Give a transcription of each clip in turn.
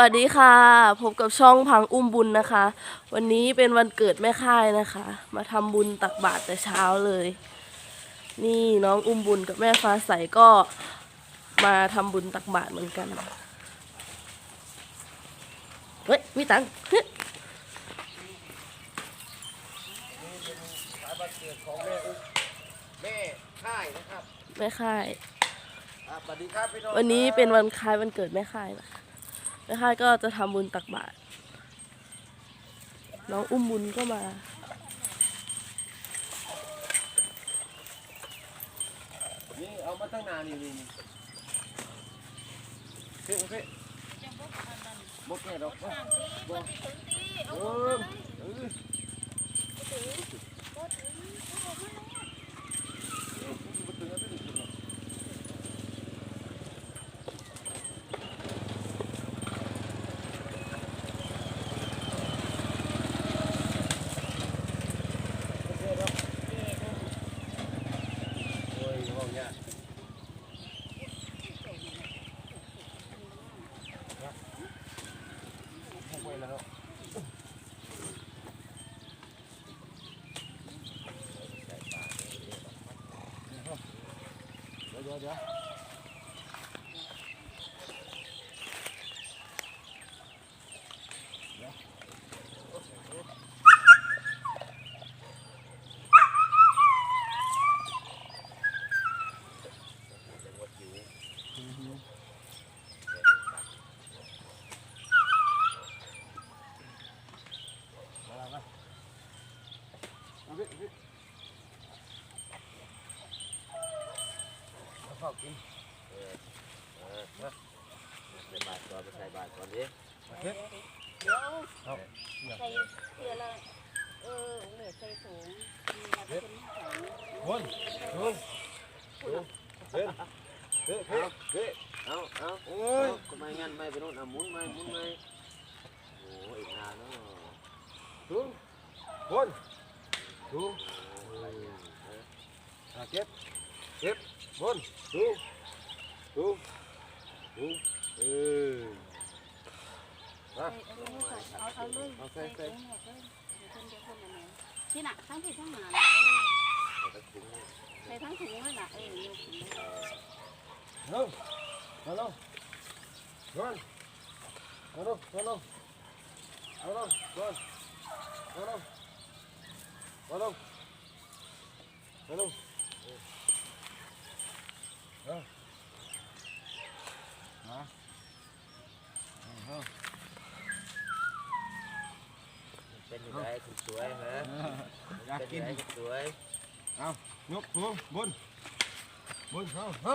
สวัสดีค่ะพบกับช่องพังอุ้มบุญนะคะ วันนี้เป็นวันเกิดแม่ค่ายนะคะ มาทำบุญตักบาตรแต่เช้าเลย นี่น้องอุ้มบุญกับแม่ฟ้าใสก็มาทำบุญตักบาตรเหมือนกันเฮ้ยมีตังค์เฮ้ยสายบัตรเกิดของแม่อุ๊บแม่ค่ายนะครับแม่ค่ายอ่าสวัสดีครับพี่น้องวันนี้เป็นวันคล้ายวันเกิดแม่ค่ายนะคะ แม่ค่ายก็จะทำบุญตักบาตรน้องอุ้มบุญก็มานี่เอามาตั้งนานนี่นี่นี่เพ่เพ่บกแก่ดอกบ่บ่เออเออโอ้ยห้องเนี้ยห้องไว้แล้วเนาะ เดี๋ยวเดี๋ยวเดี๋ยวมาแล้วนะเอาพี่พี่เอา ข้าวกินเออมาใส่บาทก่อนไปใส่บาทก่อนดิเฮ้ยเดี๋ยวเอาใส่เสื้อละเออเหลือใส่ถุงมีมาเป็นของวนลงลงเดินเฮ้ยเฮ้ยเฮ้ยเอาเอาโอ้เอายทำไมงั้นไม่ไปโน่นเอาหมุนไม่หมุนไม่โอ้อีกนานเนาะสูงวนสูงโอ้ยอะเก็บเก็บวนสูงสูงสูงเออมาเอาเอาเลยเอาใส่ใส่ถุงหมดเลยเดี๋ยวคนเดี๋ยวคนอันไหนที่หนักทั้งที่ทั้งหนาเอาตะกุ่งเนี่ยใส่ทั้งถุงเลยน่ะเออโยกถุงเลยลงมาลงวนมาลงมาลงมาลงวนมาลงมาลงมาลงเออมาเออเป็นยังไงคุณสวยฮะอยากเป็นกิยันงไงคุณสวยยกหัวบ นบนเอาเอายะถาวาริวหาปุราปาริปุเรติสาคา รังเอวะเมวะอิโตจินังเปตานังอุ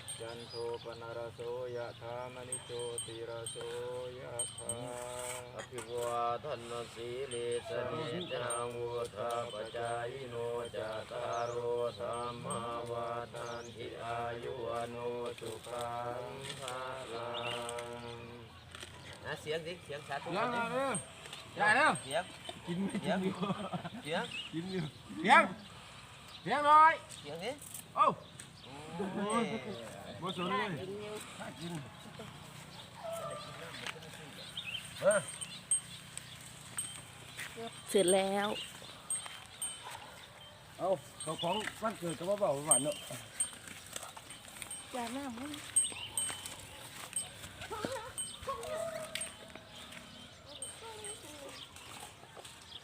จจตุสัพเพปุเรนตุสังกปาจันโทปนารโสยะธามณิโชติรโสยะธาอภิวาทนสีลิสเนจังวุธาปจายโนจัตตารโอสัมมาวาทันติอายุวโนสุขังภาลังนะเสียงดิเสียงสาธุยังดิเด้อได้แล้วเสียงกินไม่เสีกิยนงอยู่เสียงกินอยู่เสียงเสียงหน่อยเสียงดิโอ้โอ้ย บ่สนเลยกินอยู่ถ้ากินเสร็จแล้ว เอาเขาของวันเกิดก็มาบอกหวานเนาะยาหน้ามึง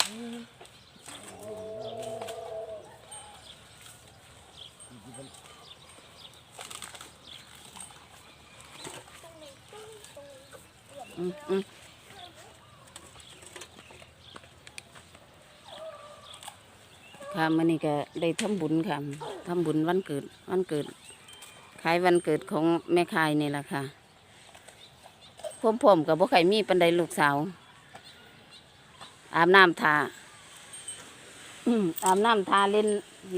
อืม อืมค่ะมื่อนี้ก็ได้ทำบุญค่ะทำบุญวันเกิดวันเกิดคล้ายวันเกิดของแม่คายนี่แหละค่ะพ่อมกับบ่ไข่มีปันไดลูกสาว อาบน้ำทาอาบน้ำทาเล่น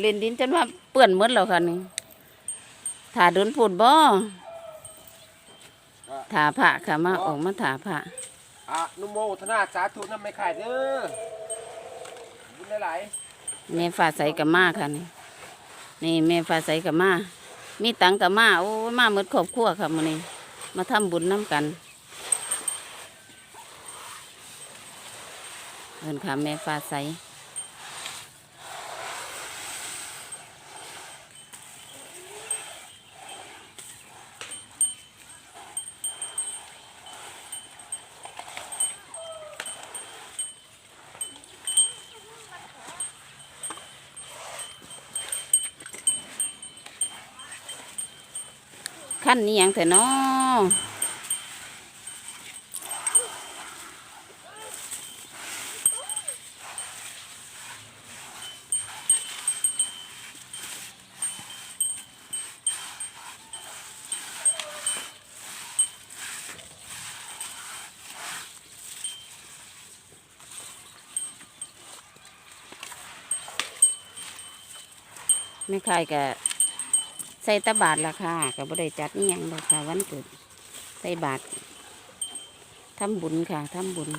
เล่นดินจนว่าเปื้อนหมดแล้วค่ะนี่ทาโดนพูดบ่ ถาพระค่ะมาออกมาถาพระอะนุโมทนาสาธุนำไม่ขายเด้อบุญหลายแม่ฟ้าใสกับมาค่ะนี่นี่แม่ฟ้าใสกับมา มีตังกับมาโอ้ยมาหมดครอบครัวค่ะมื้อนี้มาทำบุญน้ำกันเอินค่ะแม่ฟ้าใส ขั้นนี้ยังแต่นอไม่ใครแก ใส่ตะบาทราคากับบ่ได้จัดนี่ยังราคาวันเกิดใส่บาททำบุญค่ะทำบุญ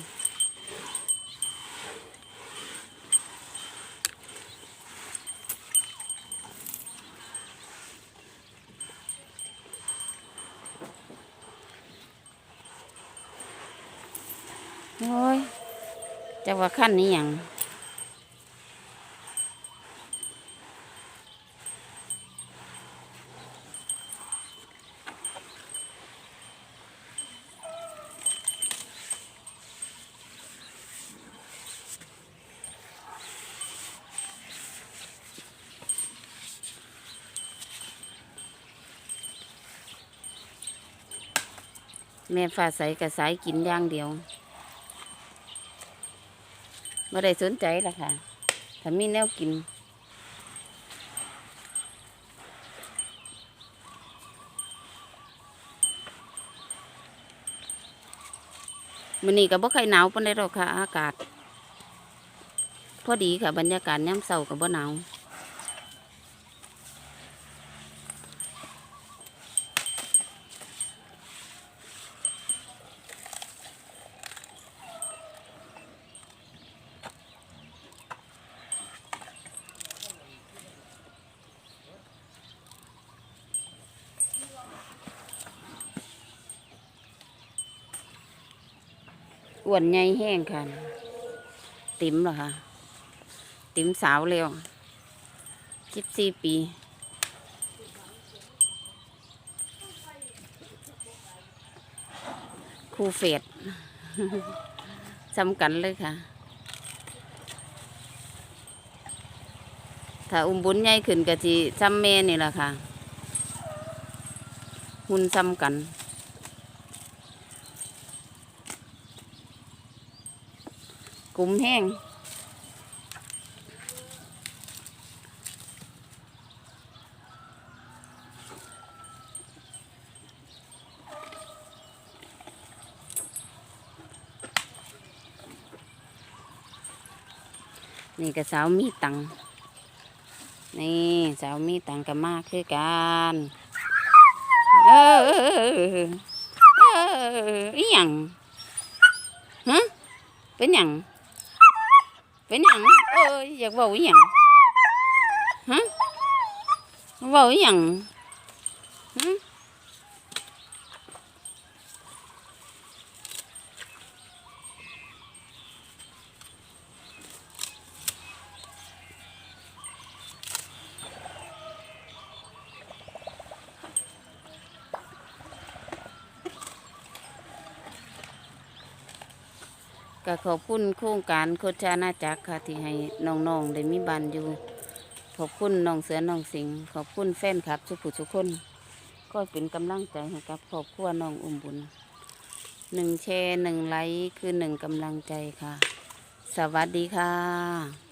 โอ้ยจะว่าขั้นนี้ยัง แม่ฟ้าใสกับสายกินอย่างเดียวไม่ได้สนใจละค่ะถ้ามีแนวกิน มันนี้ก็บ่ใครหนาวปานใดหรอกค่ะ อากาศ พอดีค่ะ บรรยากาศย่ำเศร้ากับบ่หนาว อ้วนใหญ่แห้งค่ะ ติ๋มเหรอคะติ๋มสาวเร็วสิบสี่ปีครูเฟดสำกันเลยค่ะ ถ้าอุ้มบุญใหญ่ขึ้นก็จีซ้ำแม่นี่แหละค่ะ หุ่นซ้ำกัน กุมแห้งนี่ก็สาวมีตัง นี่สาวมีตังก็มากคือกันเออเออเอออีหยังฮะเป็นหยัง เป็นหยังเอ้ยอยากเว้าอีหยังฮะเว้าอีหยังฮะ ก็ขอบคุณโครงการโคชานาจักรค่ะที่ให้น้องๆได้มีบ้านอยู่ ขอบคุณน้องเสือน้องสิงห์ขอบคุณแฟนคลับทุกผู้ทุกคน ก็เป็นกำลังใจให้กับครอบครัวน้องอุ้มบุญหนึ่งแชร์หนึ่งไลค์คือหนึ่งกำลังใจค่ะ สวัสดีค่ะ